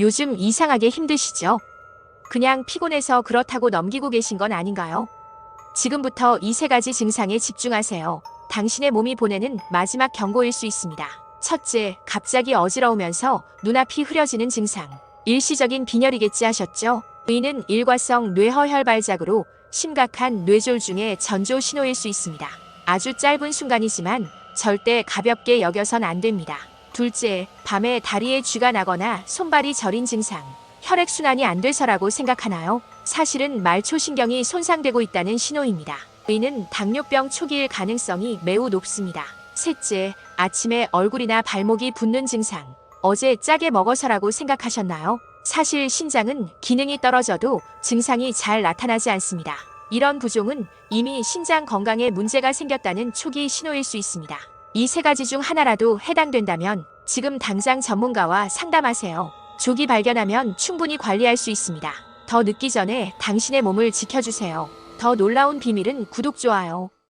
요즘 이상하게 힘드시죠? 그냥 피곤해서 그렇다고 넘기고 계신 건 아닌가요? 지금부터 이 세 가지 증상에 집중하세요. 당신의 몸이 보내는 마지막 경고일 수 있습니다. 첫째, 갑자기 어지러우면서 눈앞이 흐려지는 증상. 일시적인 빈혈이겠지 하셨죠? 의는 일과성 뇌허혈 발작으로 심각한 뇌졸중의 전조 신호일 수 있습니다. 아주 짧은 순간이지만 절대 가볍게 여겨선 안 됩니다. 둘째, 밤에 다리에 쥐가 나거나 손발이 저린 증상. 혈액순환이 안 돼서라고 생각하나요? 사실은 말초신경이 손상되고 있다는 신호입니다. 의는 당뇨병 초기일 가능성이 매우 높습니다. 셋째, 아침에 얼굴이나 발목이 붓는 증상. 어제 짜게 먹어서라고 생각하셨나요? 사실 신장은 기능이 떨어져도 증상이 잘 나타나지 않습니다. 이런 부종은 이미 신장 건강에 문제가 생겼다는 초기 신호일 수 있습니다. 이 세 가지 중 하나라도 해당된다면 지금 당장 전문가와 상담하세요. 조기 발견하면 충분히 관리할 수 있습니다. 더 늦기 전에 당신의 몸을 지켜주세요. 더 놀라운 비밀은 구독, 좋아요.